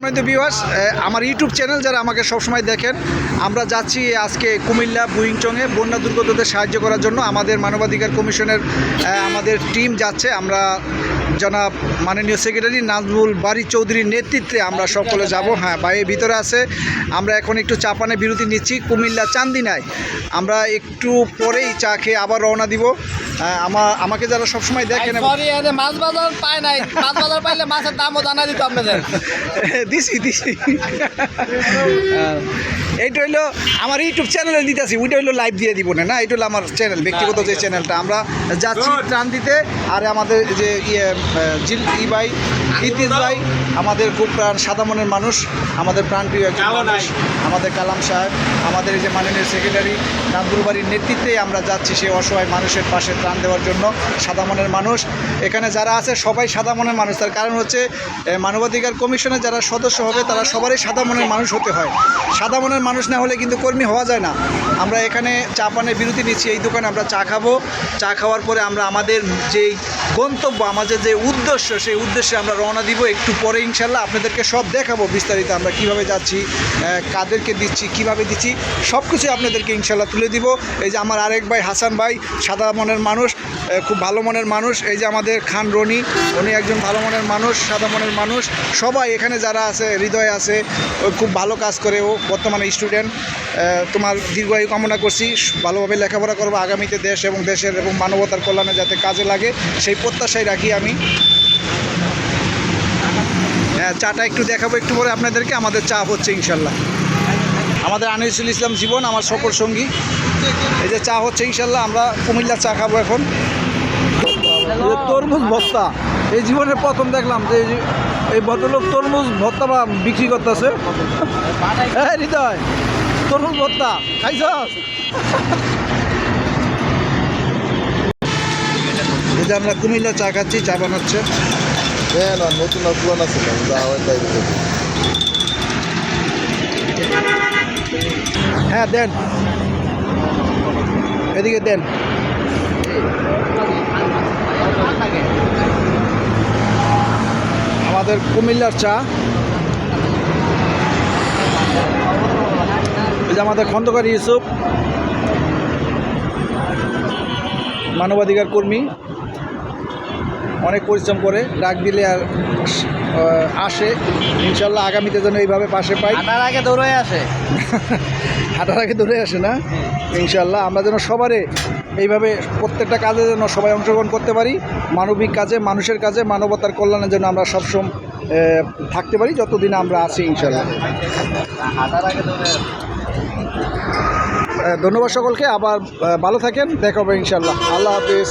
সম্মানিত বিওয়াস আমার YouTube channel যারা আমাকে সবসময় দেখেন, আমরা যাচ্ছি আজকে কুমিল্লা বুইংচংয়ে বন্যা দুর্গতদের সাহায্য করার জন্য। আমাদের মানবাধিকার কমিশনের আমাদের টিম যাচ্ছে, আমরা জনাব মাননীয় সেক্রেটারি নাজমুল বাড়ি চৌধুরীর নেতৃত্বে আমরা সকলে যাব। হ্যাঁ বাইরে ভিতরে আছে। আমরা এখন একটু চা পানে বিরতি নিচ্ছি। কুমিল্লা চান্দিনায়। আমরা একটু পরেই চা খেয়ে আবার রওনা দিব। আমার আমাকে যারা সবসময় দেখেন মাছ বাজার পায় নাই। মাছ বাজার পাইলে মাছের দামও জানা দিত আপনাদের। দিছি দিছি। এইটা হইল আমার ইউটিউব চ্যানেলে দিতেছি। ওইটা হইল লাইভ দিয়ে দিব না না? এটা হলো আমার চ্যানেল ব্যক্তিগত যে চ্যানেলটা। আমরা যাচ্ছি ত্রাণ দিতে আর আমাদের যে ইয়ে আহ, জিল ই ভাই ইতিস ভাই আমাদের খুব প্রাণ সাদা মনের মানুষ আমাদের প্রাণপ্রিয় একজন মানুষ আমাদের কালাম সাহেব আমাদের এই যে মাননীয় সেক্রেটারি নান্দুর বাড়ির নেতৃত্বে আমরা যাচ্ছি সেই অসহায় মানুষের পাশে প্রাণ দেওয়ার জন্য সাদা মনের মানুষ। এখানে যারা আছে সবাই সাদা মনের মানুষ। তার কারণ হচ্ছে মানবাধিকার কমিশনে যারা সদস্য হবে তারা সবারই সাদা মনের মানুষ হতে হয়। সাদা মনের মানুষ না হলে কিন্তু কর্মী হওয়া যায় না। আমরা এখানে চা পানের বিরতি নিচ্ছি এই দোকানে আমরা চা খাব। চা খাওয়ার পরে আমরা আমাদের যেই গন্তব্য আমাদের যে উদ্দেশ্য, সেই উদ্দেশ্যে আমরা রওনা দিব একটু পরে ইনশাল্লাহ। আপনাদেরকে সব দেখাবো বিস্তারিত, আমরা কীভাবে যাচ্ছি কাদেরকে দিচ্ছি, কীভাবে দিচ্ছি সব কিছু আপনাদেরকে ইনশাল্লাহ তুলে দিব। এই যে আমার আরেক ভাই হাসান ভাই, সাদা মনের মানুষ খুব ভালো মনের মানুষ। এই যে আমাদের খান রনি উনি একজন ভালো মনের মানুষ, সাদা মনের মানুষ। সবাই এখানে যারা আছে, হৃদয় আছে, ও খুব ভালো কাজ করে। ও বর্তমানে স্টুডেন্ট তোমার দীর্ঘায়ু কামনা করছি। ভালোভাবে লেখাপড়া করব আগামীতে দেশ এবং দেশের এবং মানবতার কল্যাণে যাতে কাজে লাগে, সেই প্রত্যাশাই রাখি আমি। হ্যাঁ চাটা একটু দেখাবো, একটু পরে আপনাদেরকে, আমাদের চা হচ্ছে ইনশাল্লাহ। আমাদের আনিসুল ইসলাম জীবন, আমার সকল সঙ্গী। এই যে চা হচ্ছে ইনশাল্লাহ, আমরা কুমিল্লা চা খাব এখন। তরমুজ ভর্তা, এই জীবনের প্রথম দেখলাম যে এই- ভদ্রলোক তরমুজ ভর্তা বা বিক্রি করতেছে। হ্যাঁ হৃদয়, তরমুজ ভর্তা, খাইছস? যে আমরা কুমিল্লা চা খাচ্ছি চা বানাচ্ছে হ্যাঁ নতুন পুরান আছে দেন। এদিকে দেন। আমাদের কুমিল্লার চা। এই যে আমাদের খন্দকার ইউসুফ মানবাধিকার কর্মী। অনেক পরিশ্রম করে ডাক দিলে আর আসে। ইনশাল্লাহ আগামীতে যেন এইভাবে পাশে পাই। আটার আগে দৌড়ে আসে। হাঁটার আগে দৌড়ে আসে না? ইনশাল্লাহ আমরা যেন সবারে এইভাবে প্রত্যেকটা কাজে যেন সবাই অংশগ্রহণ করতে পারি। মানবিক কাজে মানুষের কাজে মানবতার কল্যাণের জন্য আমরা সবসময় থাকতে পারি যতদিন আমরা আছি ইনশাল্লাহ। হাঁটার ধন্যবাদ সকলকে। আবার ভালো থাকেন। দেখা হবে ইনশাল্লাহ। আল্লাহ হাফিজ।